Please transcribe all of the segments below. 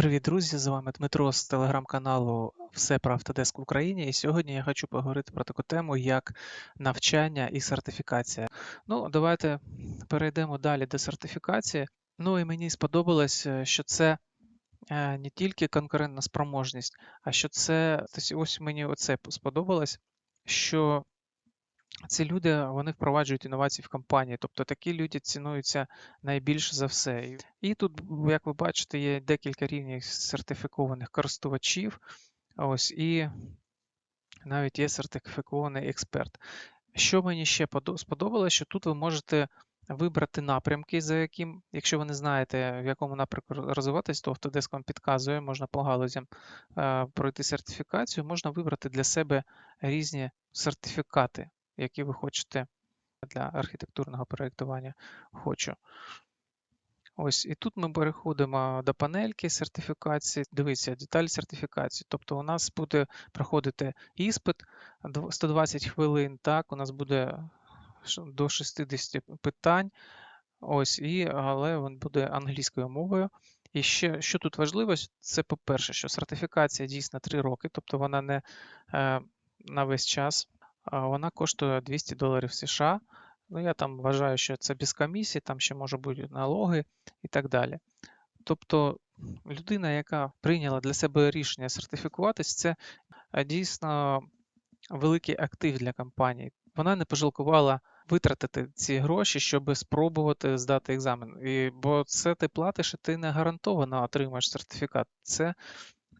Привіт, друзі! З вами Дмитро з телеграм-каналу Все про Автодеск в Україні. І сьогодні я хочу поговорити про таку тему, як навчання і сертифікація. Ну, давайте перейдемо далі до сертифікації. Ну і мені сподобалось, е, що це е, не тільки конкурентна спроможність, а що це ось мені оце сподобалось, що ці люди вони впроваджують інновації в компанії, тобто такі люди цінуються найбільше за все. І- тут, як ви бачите, є декілька рівнів сертифікованих користувачів. Ось і навіть є сертифікований експерт. Що мені ще подо- сподобалося, що тут ви можете вибрати напрямки, за яким, якщо ви не знаєте, в якому напрямку розвиватись, то Autodesk вам підказує, можна по галузям е, пройти сертифікацію, можна вибрати для себе різні сертифікати, які ви хочете для архітектурного проєктування. Хочу. Ось, і тут ми переходимо до панельки сертифікації. Дивіться, деталь сертифікації. Тобто у нас буде проходити іспит 120 хвилин. Так, у нас буде до 60 питань. Ось, і, але він буде англійською мовою. І ще, що тут важливо, це по-перше, що сертифікація дійсно 3 роки, тобто вона не е, на весь час, вона коштує 200 доларів США. Ну, я там вважаю, що це без комісії, там ще може бути налоги і так далі. Тобто людина, яка прийняла для себе рішення сертифікуватись, це дійсно великий актив для компанії. Вона не пожалкувала витратити ці гроші, щоб спробувати здати екзамен. І, бо це ти платиш, і ти не гарантовано отримаєш сертифікат. Це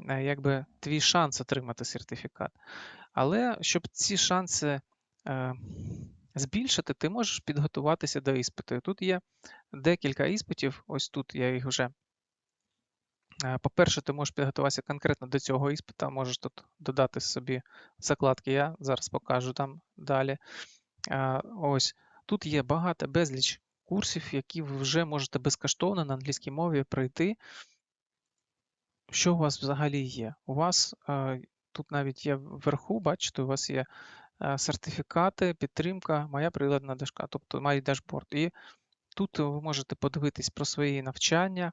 якби твій шанс отримати сертифікат. Але щоб ці шанси е, збільшити, ти можеш підготуватися до іспиту. Тут є декілька іспитів. Ось тут я їх вже. е, По-перше, ти можеш підготуватися конкретно до цього іспита, можеш тут додати собі закладки. Я зараз покажу там далі. Е, Ось тут є багато безліч курсів, які ви вже можете безкоштовно на англійській мові пройти. Що у вас взагалі є? У вас е, тут навіть є вверху, бачите, у вас є е, сертифікати, підтримка, моя приладна дошка, тобто мій дашборд. І тут ви можете подивитись про свої навчання,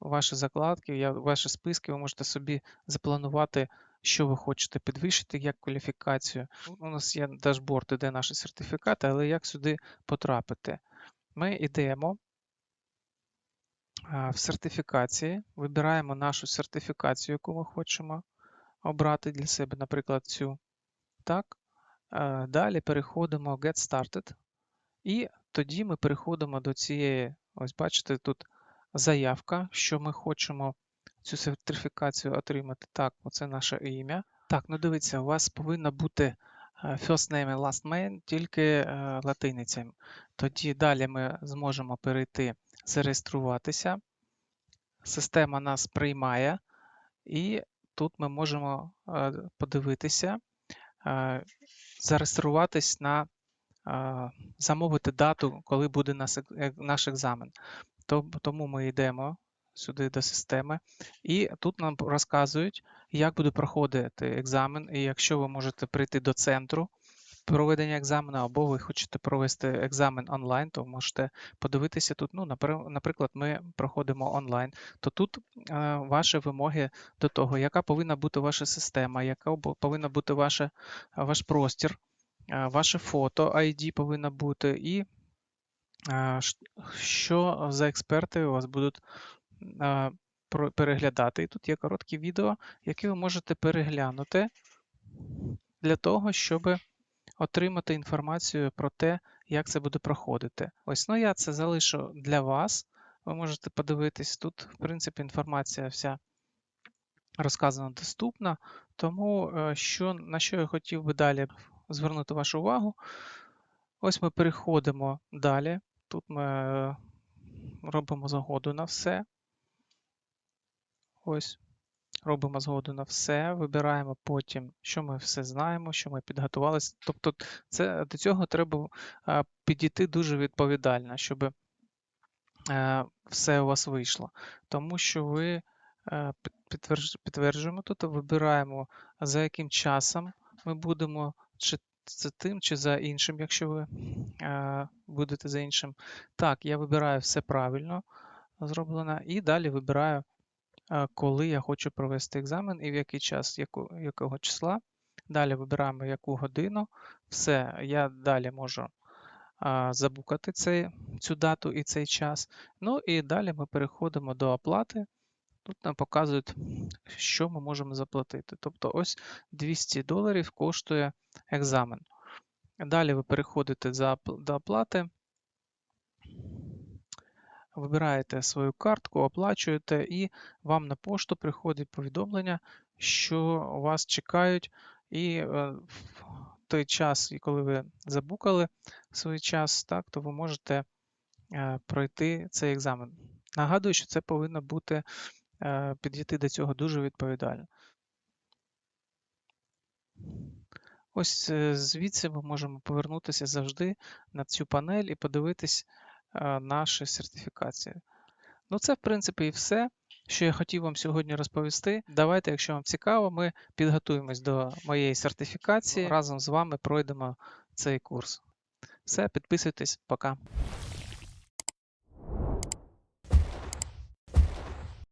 ваші закладки, ваші списки, ви можете собі запланувати, що ви хочете підвищити як кваліфікацію. У нас є дашборд, де наші сертифікати, але як сюди потрапити? Ми йдемо в сертифікації, вибираємо нашу сертифікацію, яку ми хочемо обрати для себе, наприклад, цю. Так. Е, Далі переходимо Get Started. І тоді ми переходимо до цієї, ось бачите, тут заявка, що ми хочемо цю сертифікацію отримати. Так, оце наше ім'я. Так, ну дивіться, у вас повинна бути е, first name і last name тільки е, латиницею. Тоді далі ми зможемо перейти, зареєструватися. Система нас приймає, і тут ми можемо е, подивитися, е, зареєструватись на замовити дату, коли буде наш екзамен. Тому ми йдемо сюди до системи, і тут нам розказують, як буде проходити екзамен. І якщо ви можете прийти до центру проведення екзамену, або ви хочете провести екзамен онлайн, то можете подивитися тут. Ну, наприклад, ми проходимо онлайн, то тут е, ваші вимоги до того, яка повинна бути ваша система, яка повинна бути ваша, ваш простір е, ваше фото ID повинно бути, і е, що за експерти у вас будуть е, переглядати. І тут є короткі відео, які ви можете переглянути для того, щоб отримати інформацію про те, як це буде проходити. Ось, ну я це залишу для вас. Ви можете подивитись тут, в принципі, інформація вся розказана доступна. Тому е, що, на що я хотів би далі звернути вашу увагу. Ось ми переходимо далі. Тут ми е, робимо згоду на все. Ось. Робимо згоду на все, вибираємо потім, що ми все знаємо, що ми підготувалися. Тобто, це, до цього треба е, підійти дуже відповідально, щоб е, все у вас вийшло. Тому що ви е, під- підтверджуємо тут, вибираємо, за яким часом ми будемо, чи за тим, чи за іншим, якщо ви е, будете за іншим. Так, я вибираю все правильно зроблено, і далі вибираю коли я хочу провести екзамен і в який час, яку, якого числа. Далі вибираємо яку годину. Все, я далі можу а, забукати цей, цю дату і цей час. Ну і далі ми переходимо до оплати. Тут нам показують, що ми можемо заплатити. Тобто ось 200 доларів коштує екзамен. Далі ви переходите за до оплати, вибираєте свою картку, оплачуєте, і вам на пошту приходить повідомлення, що вас чекають, і е, в той час, коли ви забукали свій час, так, то ви можете е, пройти цей екзамен. Нагадую, що це повинно бути е, підійти до цього дуже відповідально. Ось звідси ми можемо повернутися завжди на цю панель і подивитись наші сертифікації. Ну, це, в принципі, і все, що я хотів вам сьогодні розповісти. Давайте, якщо вам цікаво, ми підготуємось до моєї сертифікації. Разом з вами пройдемо цей курс. Все, підписуйтесь, пока.